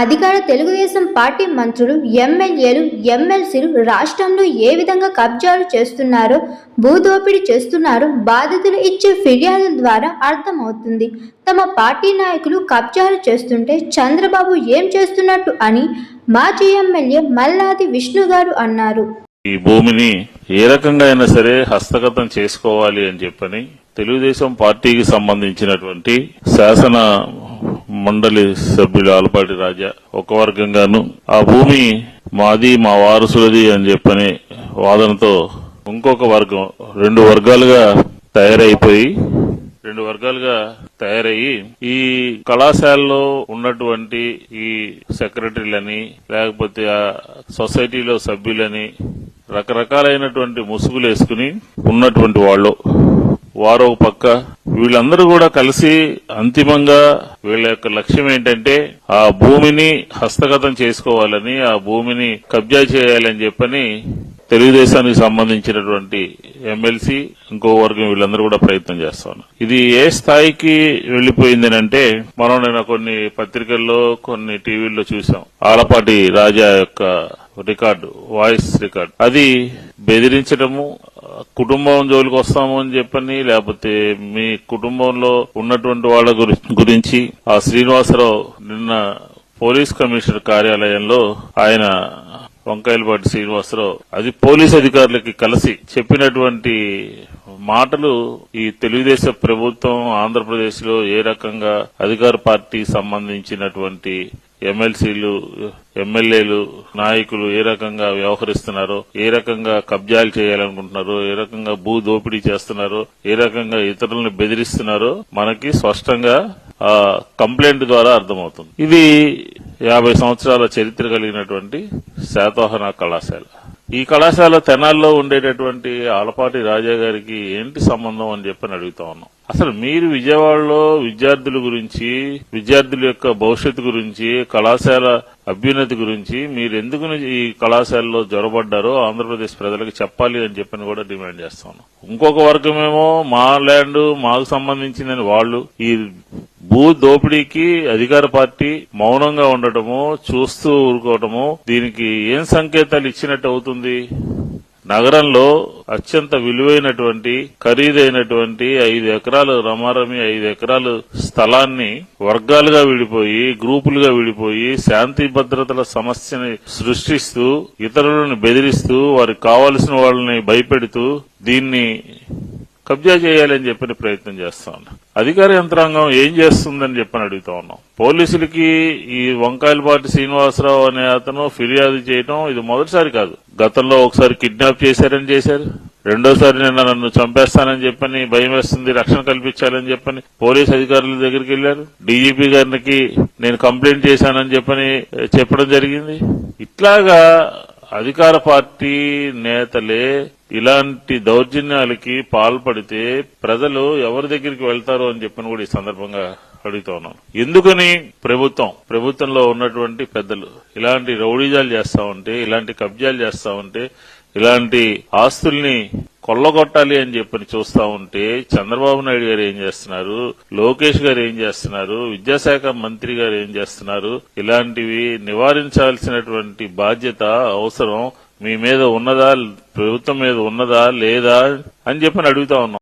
అధికార తెలుగుదేశం పార్టీ మంత్రులు ఎమ్మెల్యేలు ఎమ్మెల్సీలు రాష్ట్రంలో ఏ విధంగా కబ్జాలు చేస్తున్నారో భూదోపిడీ చేస్తున్నారో బాధితులు ఇచ్చే ఫిర్యాదుల ద్వారా అర్థమవుతుంది. తమ పార్టీ నాయకులు కబ్జాలు చేస్తుంటే చంద్రబాబు ఏం చేస్తున్నట్టు అని మాజీ ఎమ్మెల్యే మల్లాది విష్ణు గారు అన్నారు. ఈ భూమిని ఏ రకంగా అయినా సరే హస్తగతం చేసుకోవాలి అని చెప్పని తెలుగుదేశం పార్టీకి సంబంధించినటువంటి శాసన మండలి సభ్యులు ఆలపాటి రాజా ఒక వర్గంగాను. ఆ భూమి మాది మా వారసులది అని చెప్పని వాదనతో ఇంకొక వర్గం రెండు వర్గాలుగా తయారైపోయి రెండు వర్గాలుగా తయారయ్యి ఈ కళాశాలలో ఉన్నటువంటి ఈ సెక్రటరీలని లేకపోతే ఆ సొసైటీలో సభ్యులని రకరకాలైనటువంటి ముసుగులు వేసుకుని ఉన్నటువంటి వాళ్ళు. వారో పక్క వీళ్ళందరూ కూడా కలిసి అంతిమంగా వీళ్ళ యొక్క లక్ష్యం ఏంటంటే ఆ భూమిని హస్తగతం చేసుకోవాలని ఆ భూమిని కబ్జా చేయాలని చెప్పని తెలుగుదేశానికి సంబంధించినటువంటి ఎమ్మెల్సీ ఇంకో వర్గం వీళ్ళందరూ కూడా ప్రయత్నం చేస్తాను ఇది ఏ స్థాయికి వెళ్ళిపోయింది అంటే మనం నిన్న కొన్ని పత్రికల్లో కొన్ని టీవీల్లో చూసాం. ఆలపాటి రాజా యొక్క రికార్డు వాయిస్ రికార్డు. అది బెదిరించడము కుటుంబం జోలికి వస్తాము అని చెప్పని లేకపోతే మీ కుటుంబంలో ఉన్నటువంటి వాళ్ళ గురించి ఆ శ్రీనివాసరావు నిన్న పోలీస్ కమిషనర్ కార్యాలయంలో ఆయన వంకాయలపాటి శ్రీనివాసరావు అది పోలీస్ అధికారులకి కలిసి చెప్పినటువంటి మాటలు ఈ తెలుగుదేశం ప్రభుత్వం ఆంధ్రప్రదేశ్లో ఏ రకంగా అధికార పార్టీ సంబంధించినటువంటి ఎమ్మెల్సీలు ఎమ్మెల్యేలు నాయకులు ఏ రకంగా వ్యవహరిస్తున్నారో ఏ రకంగా కబ్జాలు చేయాలనుకుంటున్నారో ఏ రకంగా భూ దోపిడీ చేస్తున్నారో ఏ రకంగా ఇతరులను బెదిరిస్తున్నారో మనకి స్పష్టంగా కంప్లైంట్ ద్వారా అర్థమవుతుంది. ఇది యాభై సంవత్సరాల చరిత్ర కలిగినటువంటి శాతవాహన కళాశాల. ఈ కళాశాల తెనాల్లో ఉండేటటువంటి ఆలపాటి రాజా గారికి ఏంటి సంబంధం అని చెప్పని అడుగుతా ఉన్నాం. అసలు మీరు విజయవాడలో విద్యార్థుల గురించి విద్యార్థుల యొక్క భవిష్యత్తు గురించి కళాశాల అభ్యున్నతి గురించి మీరు ఎందుకు ఈ కళాశాలలో జ్వరబడ్డారో ఆంధ్రప్రదేశ్ ప్రజలకు చెప్పాలి అని చెప్పని కూడా డిమాండ్ చేస్తా ఉన్నాం. ఇంకొక వర్గమేమో మా ల్యాండ్ మాకు సంబంధించిందని వాళ్ళు ఈ భూ దోపిడీకి అధికార పార్టీ మౌనంగా ఉండటము చూస్తూ ఊరుకోవటము దీనికి ఏం సంకేతాలు ఇచ్చినట్టు అవుతుంది? నగరంలో అత్యంత విలువైనటువంటి ఖరీదైనటువంటి ఐదు ఎకరాలు రమారమి ఐదు ఎకరాలు స్థలాన్ని వర్గాలుగా విడిపోయి గ్రూపులుగా విడిపోయి శాంతి భద్రతల సమస్యని సృష్టిస్తూ ఇతరులను బెదిరిస్తూ వారికి కావలసిన వాళ్ళని భయపెడుతూ దీన్ని కబ్జా చేయాలని చెప్పిన ప్రయత్నం చేస్తా ఉన్నాం. అధికార యంత్రాంగం ఏం చేస్తుందని చెప్పని అడుగుతా ఉన్నాం. పోలీసులకి ఈ వంకాయలపాటి శ్రీనివాసరావు అనే అతను ఫిర్యాదు చేయడం ఇది మొదటిసారి కాదు. గతంలో ఒకసారి కిడ్నాప్ చేశారని చేశారు. రెండోసారి నిన్న నన్ను చంపేస్తానని చెప్పని భయం వేస్తుంది రక్షణ కల్పించాలని చెప్పని పోలీస్ అధికారుల దగ్గరికి వెళ్ళారు డీజీపీ గారికి నేను కంప్లైంట్ చేశానని చెప్పని చెప్పడం జరిగింది. ఇట్లాగా అధికార పార్టీ నేతలే ఇలాంటి దౌర్జన్యాలకి పాల్పడితే ప్రజలు ఎవరి దగ్గరికి వెళ్తారు అని చెప్పిన కూడా ఈ సందర్భంగా అడుగుతా ఉన్నాను. ఎందుకని ప్రభుత్వం? ప్రభుత్వంలో ఉన్నటువంటి పెద్దలు ఇలాంటి రౌడీజాలు చేస్తా ఉంటే ఇలాంటి కబ్జాలు చేస్తా ఉంటే ఇలాంటి ఆస్తుల్ని కొల్లగొట్టాలి అని చెప్పని చూస్తా ఉంటే చంద్రబాబు నాయుడు గారు ఏం చేస్తున్నారు? లోకేష్ గారు ఏం చేస్తున్నారు? విద్యాశాఖ మంత్రి గారు ఏం చేస్తున్నారు? ఇలాంటివి నివారించాల్సినటువంటి బాధ్యత అవసరం. మీ మీద ఉన్నదా? ప్రభుత్వం మీద ఉన్నదా? లేదా? అని చెప్పని అడుగుతా ఉన్నాం.